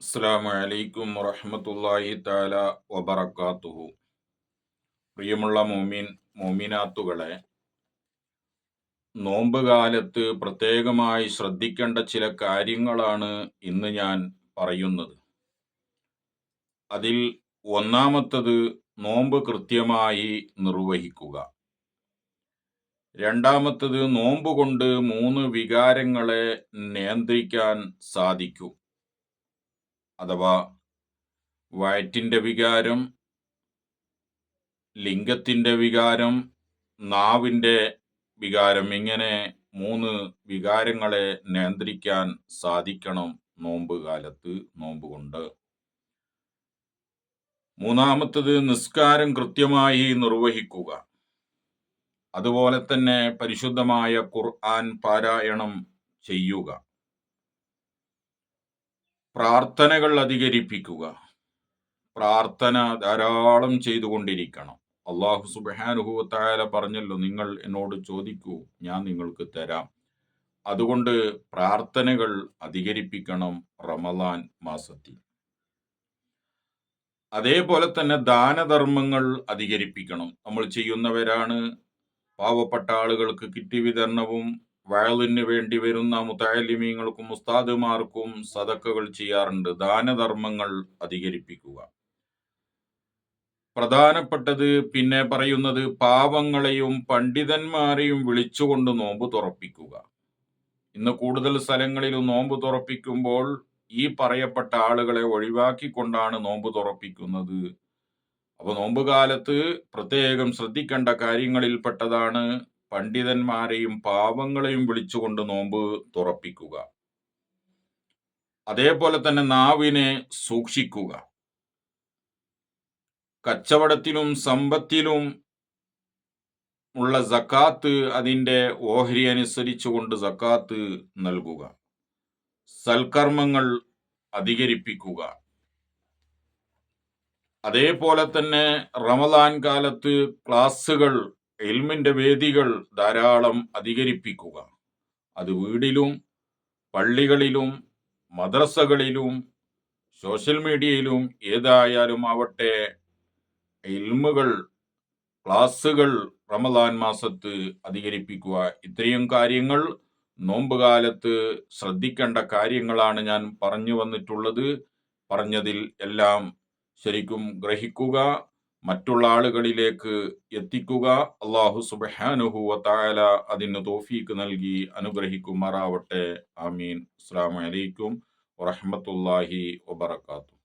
അസ്സാമു അലൈക്കും വറഹമത്തല്ലാഹി താല വബറക്കാത്തുഹു പ്രിയമുള്ള മോമിൻ മോമിനാത്തുകളെ നോമ്പ് കാലത്ത് പ്രത്യേകമായി ശ്രദ്ധിക്കേണ്ട ചില കാര്യങ്ങളാണ് ഇന്ന് ഞാൻ പറയുന്നത്. അതിൽ ഒന്നാമത്തത് നോമ്പ് കൃത്യമായി നിർവഹിക്കുക. രണ്ടാമത്തത് നോമ്പ് കൊണ്ട് മൂന്ന് വികാരങ്ങളെ നിയന്ത്രിക്കാൻ സാധിക്കും. അഥവാ വയറ്റിന്റെ വികാരം ലിംഗത്തിന്റെ വികാരം നാവിന്റെ വികാരം ഇങ്ങനെ മൂന്ന് വികാരങ്ങളെ നിയന്ത്രിക്കാൻ സാധിക്കണം നോമ്പ് കാലത്ത് നോമ്പ് കൊണ്ട്. മൂന്നാമത്തത് നിസ്കാരം കൃത്യമായി നിർവഹിക്കുക. അതുപോലെ തന്നെ പരിശുദ്ധമായ ഖുർആൻ പാരായണം ചെയ്യുക. പ്രാർത്ഥനകൾ അധികരിപ്പിക്കുക. പ്രാർത്ഥന ധാരാളം ചെയ്തുകൊണ്ടിരിക്കണം. അള്ളാഹു സുബാനുഭവത്തായാല പറഞ്ഞല്ലോ നിങ്ങൾ എന്നോട് ചോദിക്കൂ ഞാൻ നിങ്ങൾക്ക് തരാം. അതുകൊണ്ട് പ്രാർത്ഥനകൾ അധികരിപ്പിക്കണം റമലാൻ മാസത്തിൽ. അതേപോലെ തന്നെ ദാനധർമ്മങ്ങൾ അധികരിപ്പിക്കണം. നമ്മൾ ചെയ്യുന്നവരാണ്. പാവപ്പെട്ട ആളുകൾക്ക് കിറ്റ് വിതരണവും വയലിന് വേണ്ടി വരുന്ന മുത്താലിമീങ്ങൾക്കും ഉസ്താദുമാർക്കും സദക്കകൾ ചെയ്യാറുണ്ട്. ദാനധർമ്മങ്ങൾ അധികരിപ്പിക്കുക. പ്രധാനപ്പെട്ടത് പിന്നെ പറയുന്നത് പാവങ്ങളെയും പണ്ഡിതന്മാരെയും വിളിച്ചുകൊണ്ട് നോമ്പ് തുറപ്പിക്കുക. ഇന്ന് കൂടുതൽ സ്ഥലങ്ങളിലും നോമ്പ് തുറപ്പിക്കുമ്പോൾ ഈ പറയപ്പെട്ട ആളുകളെ ഒഴിവാക്കിക്കൊണ്ടാണ് നോമ്പ് തുറപ്പിക്കുന്നത്. അപ്പോൾ നോമ്പ് കാലത്ത് പ്രത്യേകം ശ്രദ്ധിക്കേണ്ട കാര്യങ്ങളിൽപ്പെട്ടതാണ് പണ്ഡിതന്മാരെയും പാവങ്ങളെയും വിളിച്ചുകൊണ്ട് നോമ്പ് തുറപ്പിക്കുക. അതേപോലെ തന്നെ നാവിനെ സൂക്ഷിക്കുക. കച്ചവടത്തിലും സമ്പത്തിലും ഉള്ള സക്കാത്ത് അതിന്റെ ഓഹരി അനുസരിച്ചുകൊണ്ട് സക്കാത്ത് നൽകുക. സൽക്കർമ്മങ്ങൾ അധികരിപ്പിക്കുക. അതേപോലെ തന്നെ റമദാൻ കാലത്ത് ക്ലാസ്സുകൾ എൽമിന്റെ വേദികൾ ധാരാളം അധികരിപ്പിക്കുക. അത് വീടിലും പള്ളികളിലും മദ്രസകളിലും സോഷ്യൽ മീഡിയയിലും ഏതായാലും ആവട്ടെ ഇൽമുകൾ ക്ലാസ്സുകൾ റമദാൻ മാസത്ത് അധികരിപ്പിക്കുക. ഇത്രയും കാര്യങ്ങൾ നോമ്പ് കാലത്ത് ശ്രദ്ധിക്കേണ്ട കാര്യങ്ങളാണ് ഞാൻ പറഞ്ഞു വന്നിട്ടുള്ളത്. പറഞ്ഞതിൽ എല്ലാം ശരിക്കും ഗ്രഹിക്കുക. മറ്റുള്ള ആളുകളിലേക്ക് എത്തിക്കുക. അള്ളാഹു സുബഹാനുഹു തായാല അതിന് തോഫീക്ക് നൽകി അനുഗ്രഹിക്കുമാറാവട്ടെ. ആമീൻ. അസ്സാം വലൈക്കും വറഹമത്തല്ലാഹി വബർക്കാത്തു